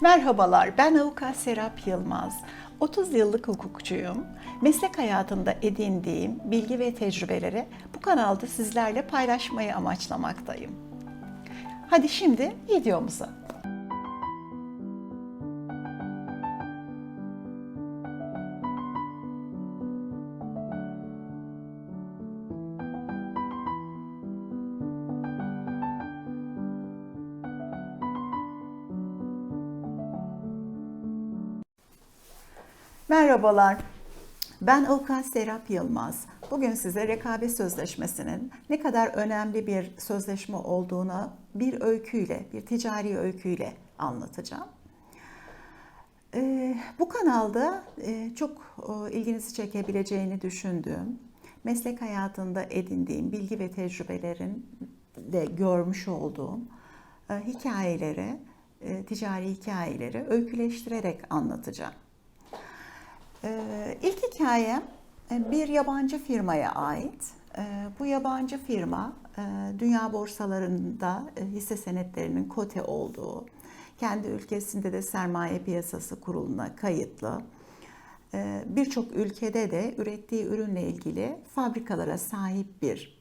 Merhabalar, ben avukat Serap Yılmaz. 30 yıllık hukukçuyum. Meslek hayatımda edindiğim bilgi ve tecrübeleri bu kanalda sizlerle paylaşmayı amaçlamaktayım. Hadi şimdi videomuza. Merhabalar. Ben avukat Serap Yılmaz. Bugün size rekabet sözleşmesinin ne kadar önemli bir sözleşme olduğunu bir öyküyle, bir ticari öyküyle anlatacağım. Ee, bu kanalda e, çok ilginizi çekebileceğini düşündüğüm, meslek hayatında edindiğim bilgi ve tecrübelerin de görmüş olduğum e, hikayeleri, e, ticari hikayeleri öyküleştirerek anlatacağım. Ee, İlk hikayem e, bir yabancı firmaya ait. Ee, Bu yabancı firma e, dünya borsalarında e, hisse senetlerinin kote olduğu, kendi ülkesinde de sermaye piyasası kuruluna kayıtlı. Birçok ülkede de ürettiği ürünle ilgili fabrikalara sahip bir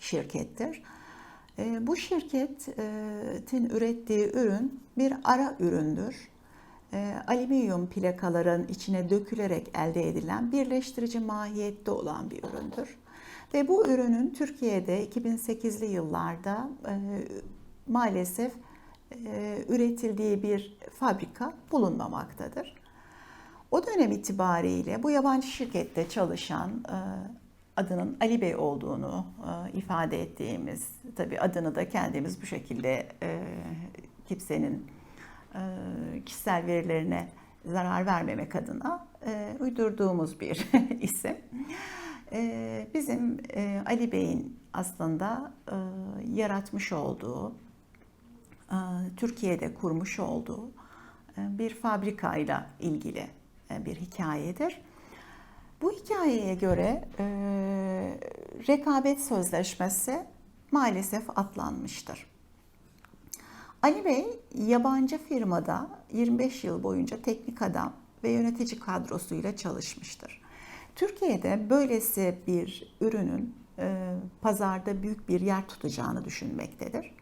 şirkettir. Bu şirketin ürettiği ürün bir ara üründür e, alüminyum plakaların içine dökülerek elde edilen birleştirici mahiyette olan bir üründür. Ve bu ürünün Türkiye'de 2008'li yıllarda e, maalesef e, üretildiği bir fabrika bulunmamaktadır. O dönem itibariyle bu yabancı şirkette çalışan e, adının Ali Bey olduğunu e, ifade ettiğimiz, tabii adını da kendimiz bu şekilde e, kimsenin kişisel verilerine zarar vermemek adına e, uydurduğumuz bir isim. E, bizim e, Ali Bey'in aslında e, yaratmış olduğu, e, Türkiye'de kurmuş olduğu e, bir fabrikayla ilgili e, bir hikayedir. Bu hikayeye göre e, rekabet sözleşmesi maalesef atlanmıştır. Ali Bey yabancı firmada 25 yıl boyunca teknik adam ve yönetici kadrosuyla çalışmıştır. Türkiye'de böylesi bir ürünün e, pazarda büyük bir yer tutacağını düşünmektedir.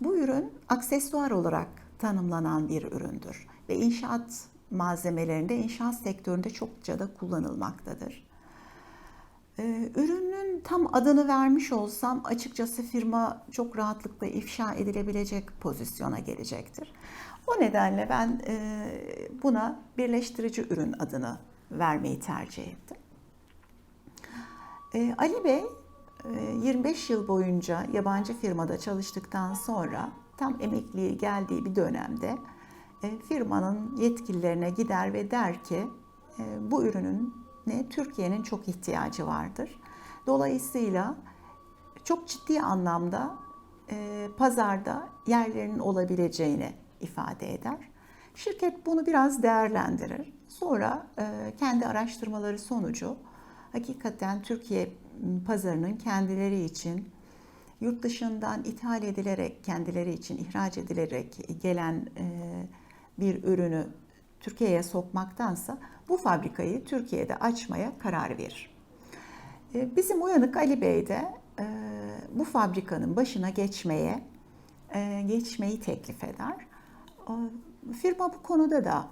Bu ürün aksesuar olarak tanımlanan bir üründür ve inşaat malzemelerinde, inşaat sektöründe çokça da kullanılmaktadır. Ee, Ürünün tam adını vermiş olsam açıkçası firma çok rahatlıkla ifşa edilebilecek pozisyona gelecektir. O nedenle ben e, buna birleştirici ürün adını vermeyi tercih ettim. Ee, Ali Bey e, 25 yıl boyunca yabancı firmada çalıştıktan sonra tam emekliliğe geldiği bir dönemde e, firmanın yetkililerine gider ve der ki e, bu ürünün ne Türkiye'nin çok ihtiyacı vardır. Dolayısıyla çok ciddi anlamda e, pazarda yerlerinin olabileceğini ifade eder. Şirket bunu biraz değerlendirir. Sonra e, kendi araştırmaları sonucu hakikaten Türkiye pazarının kendileri için yurt dışından ithal edilerek kendileri için ihraç edilerek gelen e, bir ürünü Türkiye'ye sokmaktansa bu fabrikayı Türkiye'de açmaya karar verir. E, bizim uyanık Ali Bey de e, bu fabrikanın başına geçmeye e, geçmeyi teklif eder. Firma bu konuda da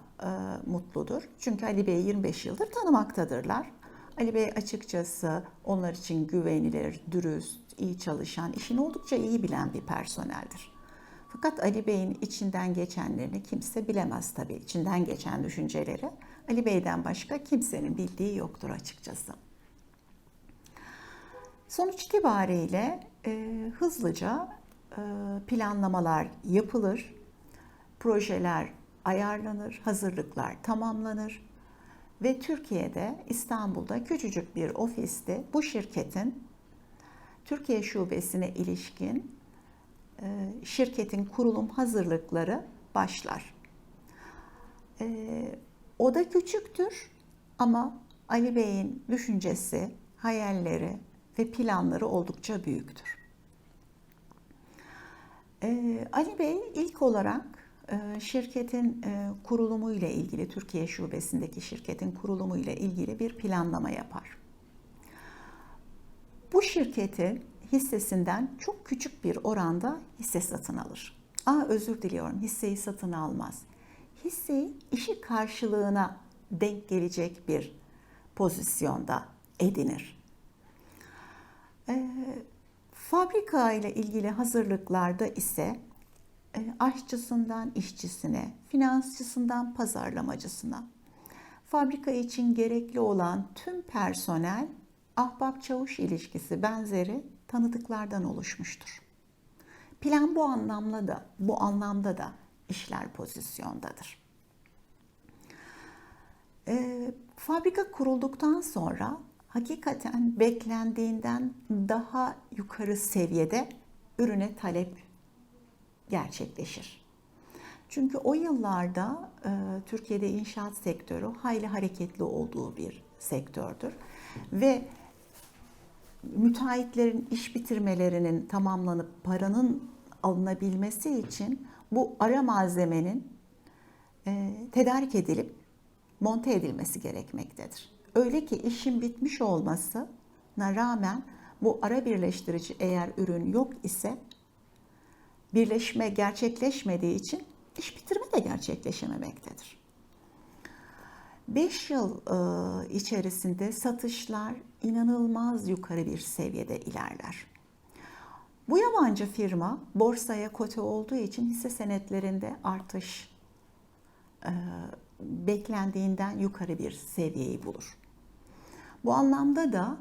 mutludur. Çünkü Ali Bey'i 25 yıldır tanımaktadırlar. Ali Bey açıkçası onlar için güvenilir, dürüst, iyi çalışan, işini oldukça iyi bilen bir personeldir. Fakat Ali Bey'in içinden geçenlerini kimse bilemez tabii. İçinden geçen düşünceleri Ali Bey'den başka kimsenin bildiği yoktur açıkçası. Sonuç itibariyle e, hızlıca e, planlamalar yapılır, projeler ayarlanır, hazırlıklar tamamlanır ve Türkiye'de İstanbul'da küçücük bir ofiste bu şirketin Türkiye şubesine ilişkin şirketin kurulum hazırlıkları başlar. E, o da küçüktür ama Ali Bey'in düşüncesi, hayalleri ve planları oldukça büyüktür. E, Ali Bey ilk olarak e, şirketin e, kurulumu ile ilgili, Türkiye şubesindeki şirketin kurulumu ile ilgili bir planlama yapar. Bu şirketi hissesinden çok küçük bir oranda hisse satın alır. Aa özür diliyorum, hisseyi satın almaz. Hisseyi işi karşılığına denk gelecek bir pozisyonda edinir. E, fabrika ile ilgili hazırlıklarda ise e, aşçısından işçisine, finansçısından pazarlamacısına, fabrika için gerekli olan tüm personel ahbap çavuş ilişkisi benzeri tanıdıklardan oluşmuştur. Plan bu anlamda da bu anlamda da işler pozisyondadır. E, fabrika kurulduktan sonra hakikaten beklendiğinden daha yukarı seviyede ürüne talep gerçekleşir. Çünkü o yıllarda e, Türkiye'de inşaat sektörü hayli hareketli olduğu bir sektördür ve müteahhitlerin iş bitirmelerinin tamamlanıp paranın alınabilmesi için bu ara malzemenin e, tedarik edilip monte edilmesi gerekmektedir. Öyle ki işin bitmiş olmasına rağmen bu ara birleştirici eğer ürün yok ise birleşme gerçekleşmediği için iş bitirme de gerçekleşememektedir. 5 yıl e, içerisinde satışlar inanılmaz yukarı bir seviyede ilerler. Bu yabancı firma borsaya kote olduğu için hisse senetlerinde artış e, beklendiğinden yukarı bir seviyeyi bulur. Bu anlamda da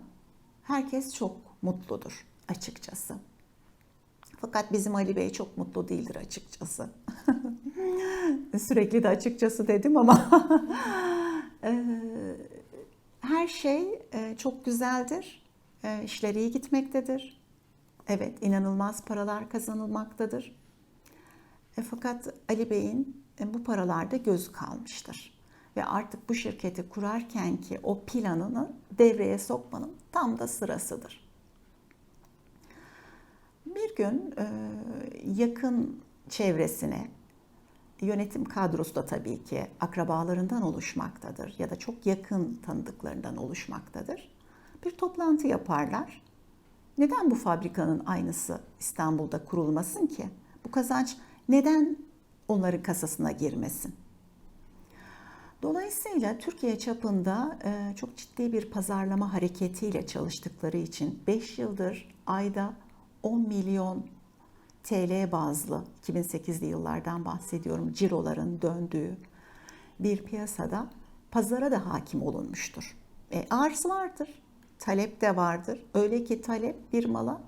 herkes çok mutludur açıkçası. Fakat bizim Ali Bey çok mutlu değildir açıkçası. Sürekli de açıkçası dedim ama her şey çok güzeldir. İşler iyi gitmektedir. Evet, inanılmaz paralar kazanılmaktadır. Fakat Ali Bey'in bu paralarda gözü kalmıştır. Ve artık bu şirketi kurarken ki o planını devreye sokmanın tam da sırasıdır. Bir gün yakın çevresine, yönetim kadrosu da tabii ki akrabalarından oluşmaktadır ya da çok yakın tanıdıklarından oluşmaktadır. Bir toplantı yaparlar. Neden bu fabrikanın aynısı İstanbul'da kurulmasın ki? Bu kazanç neden onların kasasına girmesin? Dolayısıyla Türkiye çapında çok ciddi bir pazarlama hareketiyle çalıştıkları için 5 yıldır ayda 10 milyon TL bazlı 2008'li yıllardan bahsediyorum ciroların döndüğü bir piyasada pazara da hakim olunmuştur. E, arz vardır, talep de vardır. Öyle ki talep bir mala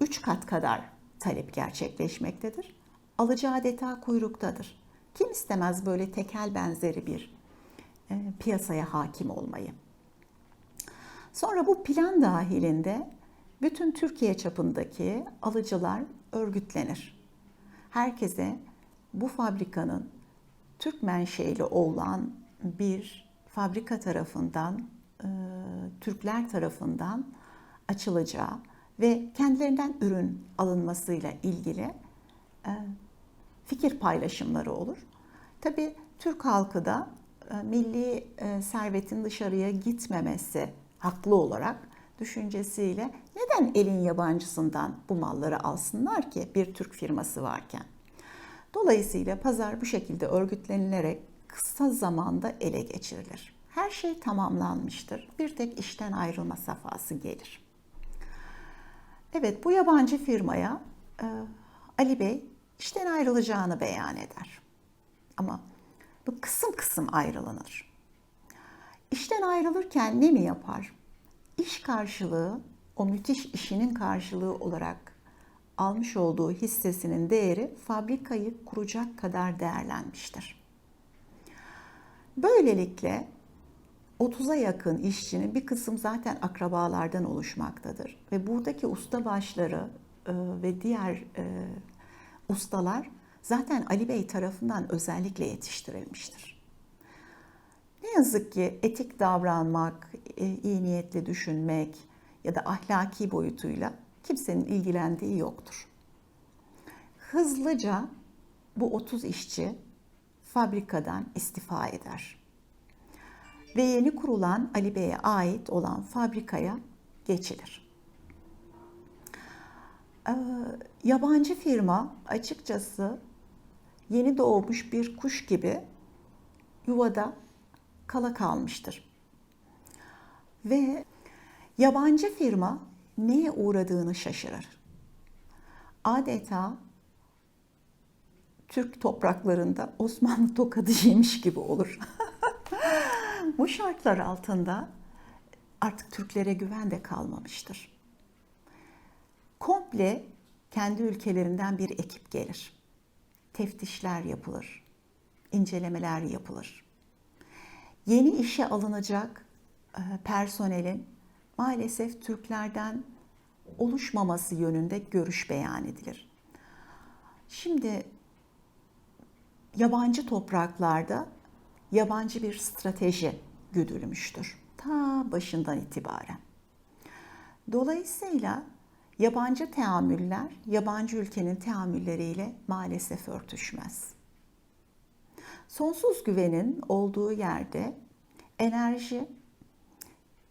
3 e, kat kadar talep gerçekleşmektedir. Alıcı adeta kuyruktadır. Kim istemez böyle tekel benzeri bir e, piyasaya hakim olmayı? Sonra bu plan dahilinde bütün Türkiye çapındaki alıcılar örgütlenir. Herkese bu fabrikanın Türk menşeli olan bir fabrika tarafından, e, Türkler tarafından açılacağı ve kendilerinden ürün alınmasıyla ilgili e, fikir paylaşımları olur. Tabii Türk halkı da e, milli e, servetin dışarıya gitmemesi haklı olarak düşüncesiyle neden elin yabancısından bu malları alsınlar ki bir Türk firması varken? Dolayısıyla pazar bu şekilde örgütlenilerek kısa zamanda ele geçirilir. Her şey tamamlanmıştır. Bir tek işten ayrılma safhası gelir. Evet bu yabancı firmaya e, Ali Bey işten ayrılacağını beyan eder. Ama bu kısım kısım ayrılınır. İşten ayrılırken ne mi yapar? İş karşılığı, o müthiş işinin karşılığı olarak almış olduğu hissesinin değeri fabrikayı kuracak kadar değerlenmiştir. Böylelikle 30'a yakın işçinin bir kısım zaten akrabalardan oluşmaktadır. Ve buradaki usta başları e, ve diğer e, ustalar zaten Ali Bey tarafından özellikle yetiştirilmiştir. Yazık ki etik davranmak, e, iyi niyetli düşünmek ya da ahlaki boyutuyla kimsenin ilgilendiği yoktur. Hızlıca bu 30 işçi fabrikadan istifa eder. Ve yeni kurulan Ali Bey'e ait olan fabrikaya geçilir. Ee, yabancı firma açıkçası yeni doğmuş bir kuş gibi yuvada kala kalmıştır. Ve yabancı firma neye uğradığını şaşırır. Adeta Türk topraklarında Osmanlı tokadı yemiş gibi olur. Bu şartlar altında artık Türklere güven de kalmamıştır. Komple kendi ülkelerinden bir ekip gelir. Teftişler yapılır, incelemeler yapılır. Yeni işe alınacak e, personelin maalesef Türklerden oluşmaması yönünde görüş beyan edilir. Şimdi yabancı topraklarda yabancı bir strateji güdülmüştür. Ta başından itibaren. Dolayısıyla yabancı teamüller yabancı ülkenin teamülleriyle maalesef örtüşmez. Sonsuz güvenin olduğu yerde enerji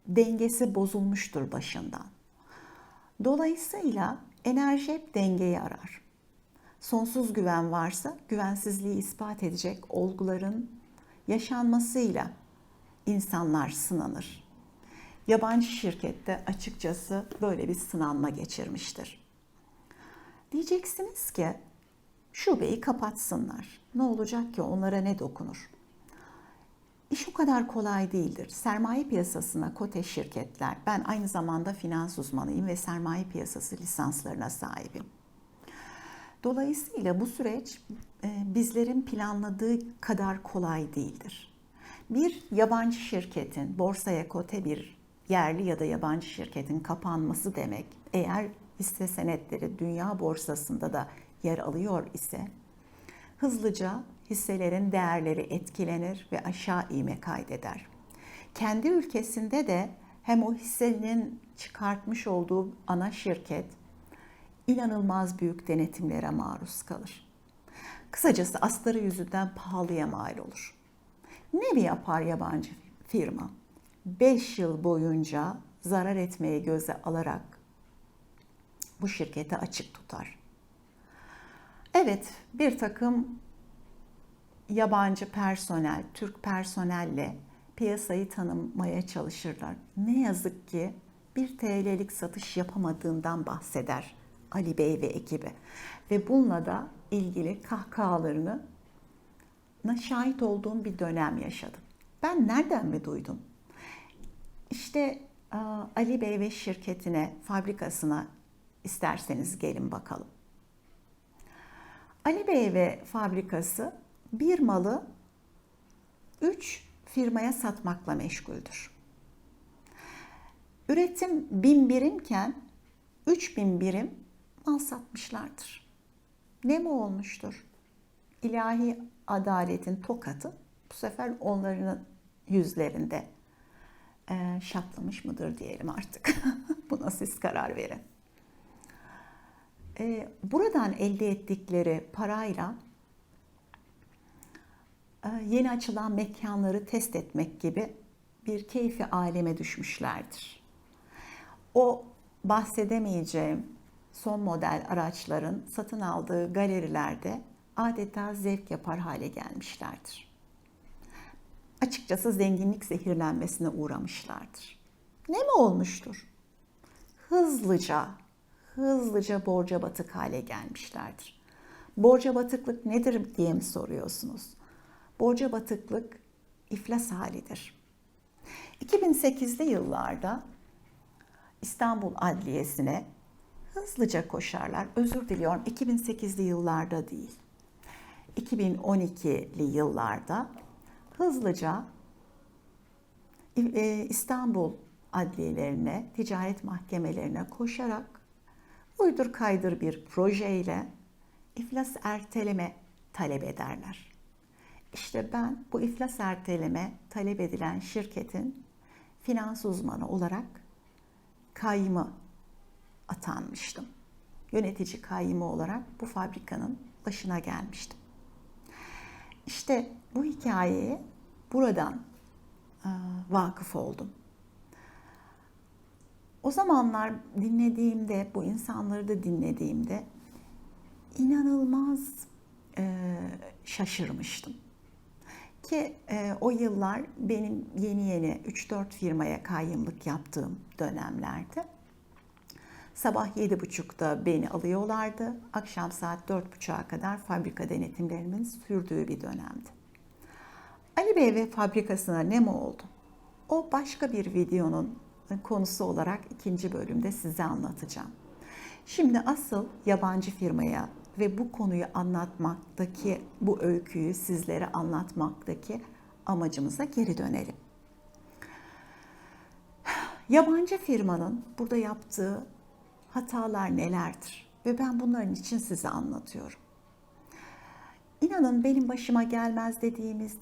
dengesi bozulmuştur başından. Dolayısıyla enerji hep dengeyi arar. Sonsuz güven varsa güvensizliği ispat edecek olguların yaşanmasıyla insanlar sınanır. Yabancı şirkette açıkçası böyle bir sınanma geçirmiştir. Diyeceksiniz ki şubeyi kapatsınlar. Ne olacak ki onlara ne dokunur? İş o kadar kolay değildir. Sermaye piyasasına kote şirketler, ben aynı zamanda finans uzmanıyım ve sermaye piyasası lisanslarına sahibim. Dolayısıyla bu süreç e, bizlerin planladığı kadar kolay değildir. Bir yabancı şirketin borsaya kote bir yerli ya da yabancı şirketin kapanması demek eğer hisse senetleri dünya borsasında da yer alıyor ise hızlıca hisselerin değerleri etkilenir ve aşağı ivme kaydeder. Kendi ülkesinde de hem o hissenin çıkartmış olduğu ana şirket inanılmaz büyük denetimlere maruz kalır. Kısacası astarı yüzünden pahalıya mal olur. Ne mi yapar yabancı firma? 5 yıl boyunca zarar etmeye göze alarak bu şirketi açık tutar. Evet, bir takım yabancı personel, Türk personelle piyasayı tanımaya çalışırlar. Ne yazık ki bir TL'lik satış yapamadığından bahseder Ali Bey ve ekibi. Ve bununla da ilgili kahkahalarını şahit olduğum bir dönem yaşadım. Ben nereden mi duydum? İşte Ali Bey ve şirketine, fabrikasına isterseniz gelin bakalım. Ali Bey ve fabrikası bir malı üç firmaya satmakla meşguldür. Üretim bin birimken 3000 birim mal satmışlardır. Ne mi olmuştur? İlahi adaletin tokatı bu sefer onların yüzlerinde şaplamış mıdır diyelim artık. Buna siz karar verin. E, buradan elde ettikleri parayla e, yeni açılan mekanları test etmek gibi bir keyfi aleme düşmüşlerdir. O bahsedemeyeceğim son model araçların satın aldığı galerilerde adeta zevk yapar hale gelmişlerdir. Açıkçası zenginlik zehirlenmesine uğramışlardır. Ne mi olmuştur? Hızlıca, hızlıca borca batık hale gelmişlerdir. Borca batıklık nedir diye mi soruyorsunuz? Borca batıklık iflas halidir. 2008'li yıllarda İstanbul Adliyesi'ne hızlıca koşarlar. Özür diliyorum 2008'li yıllarda değil. 2012'li yıllarda hızlıca e, İstanbul adliyelerine, ticaret mahkemelerine koşarak uydur kaydır bir projeyle iflas erteleme talep ederler. İşte ben bu iflas erteleme talep edilen şirketin finans uzmanı olarak kayyımı atanmıştım. Yönetici kayyımı olarak bu fabrikanın başına gelmiştim. İşte bu hikayeye buradan e, vakıf oldum. O zamanlar dinlediğimde, bu insanları da dinlediğimde inanılmaz e, şaşırmıştım. Ki e, o yıllar benim yeni yeni 3-4 firmaya kayyımlık yaptığım dönemlerdi. Sabah 7.30'da beni alıyorlardı. Akşam saat 4.30'a kadar fabrika denetimlerimin sürdüğü bir dönemdi. Ali Bey ve fabrikasına ne mi oldu? O başka bir videonun konusu olarak ikinci bölümde size anlatacağım. Şimdi asıl yabancı firmaya ve bu konuyu anlatmaktaki, bu öyküyü sizlere anlatmaktaki amacımıza geri dönelim. Yabancı firmanın burada yaptığı hatalar nelerdir? Ve ben bunların için size anlatıyorum. İnanın benim başıma gelmez dediğimiz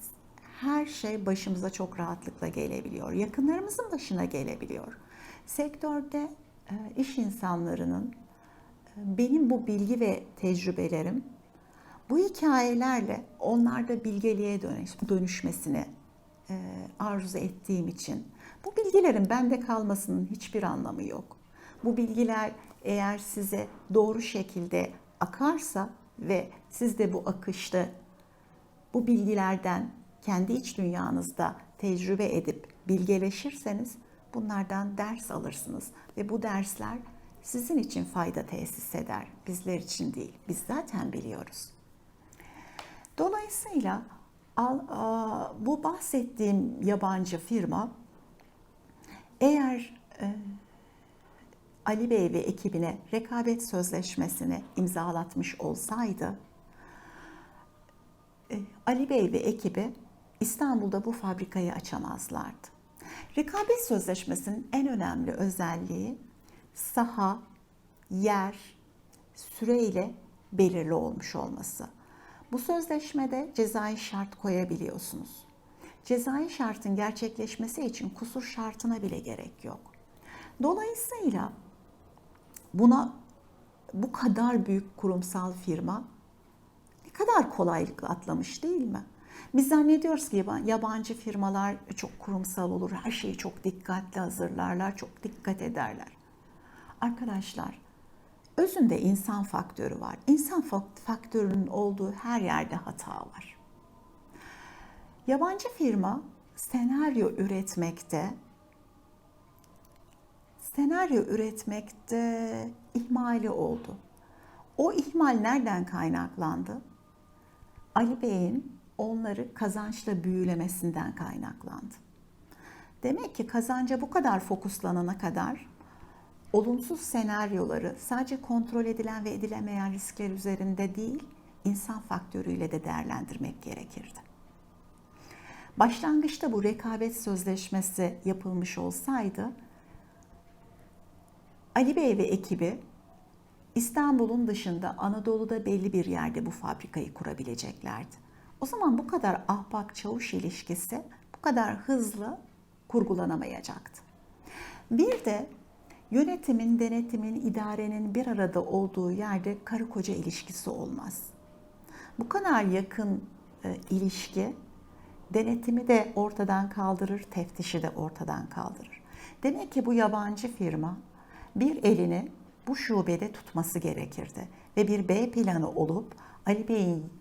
her şey başımıza çok rahatlıkla gelebiliyor. Yakınlarımızın başına gelebiliyor. Sektörde e, iş insanlarının e, benim bu bilgi ve tecrübelerim bu hikayelerle onlarda bilgeliğe dönüşmesini e, arzu ettiğim için bu bilgilerin bende kalmasının hiçbir anlamı yok. Bu bilgiler eğer size doğru şekilde akarsa ve siz de bu akışta bu bilgilerden kendi iç dünyanızda tecrübe edip bilgeleşirseniz bunlardan ders alırsınız ve bu dersler sizin için fayda tesis eder. Bizler için değil. Biz zaten biliyoruz. Dolayısıyla bu bahsettiğim yabancı firma eğer e, Ali Bey ve ekibine rekabet sözleşmesini imzalatmış olsaydı e, Ali Bey ve ekibi İstanbul'da bu fabrikayı açamazlardı. Rekabet sözleşmesinin en önemli özelliği saha, yer, süreyle belirli olmuş olması. Bu sözleşmede cezai şart koyabiliyorsunuz. Cezai şartın gerçekleşmesi için kusur şartına bile gerek yok. Dolayısıyla buna bu kadar büyük kurumsal firma ne kadar kolaylıkla atlamış değil mi? Biz zannediyoruz ki yabancı firmalar çok kurumsal olur, her şeyi çok dikkatli hazırlarlar, çok dikkat ederler. Arkadaşlar, özünde insan faktörü var. İnsan faktörünün olduğu her yerde hata var. Yabancı firma senaryo üretmekte senaryo üretmekte ihmali oldu. O ihmal nereden kaynaklandı? Ali Bey'in onları kazançla büyülemesinden kaynaklandı. Demek ki kazanca bu kadar fokuslanana kadar olumsuz senaryoları sadece kontrol edilen ve edilemeyen riskler üzerinde değil, insan faktörüyle de değerlendirmek gerekirdi. Başlangıçta bu rekabet sözleşmesi yapılmış olsaydı Ali Bey ve ekibi İstanbul'un dışında Anadolu'da belli bir yerde bu fabrikayı kurabileceklerdi. O zaman bu kadar ahbak çavuş ilişkisi bu kadar hızlı kurgulanamayacaktı. Bir de yönetimin, denetimin, idarenin bir arada olduğu yerde karı koca ilişkisi olmaz. Bu kadar yakın e, ilişki denetimi de ortadan kaldırır, teftişi de ortadan kaldırır. Demek ki bu yabancı firma bir elini bu şubede tutması gerekirdi ve bir B planı olup Ali Bey'in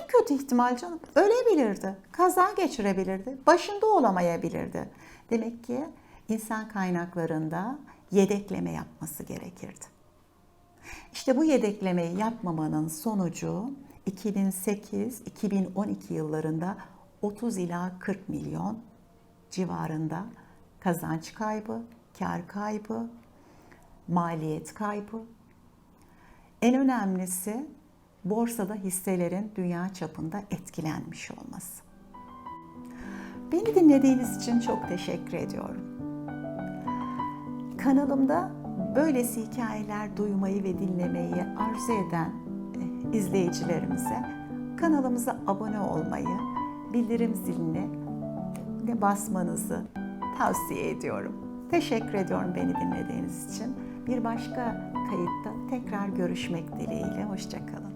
en kötü ihtimal canım ölebilirdi, kaza geçirebilirdi, başında olamayabilirdi. Demek ki insan kaynaklarında yedekleme yapması gerekirdi. İşte bu yedeklemeyi yapmamanın sonucu 2008-2012 yıllarında 30 ila 40 milyon civarında kazanç kaybı, kar kaybı, maliyet kaybı. En önemlisi borsada hisselerin dünya çapında etkilenmiş olması. Beni dinlediğiniz için çok teşekkür ediyorum. Kanalımda böylesi hikayeler duymayı ve dinlemeyi arzu eden e, izleyicilerimize kanalımıza abone olmayı, bildirim zilini de basmanızı tavsiye ediyorum. Teşekkür ediyorum beni dinlediğiniz için. Bir başka kayıtta tekrar görüşmek dileğiyle. Hoşçakalın.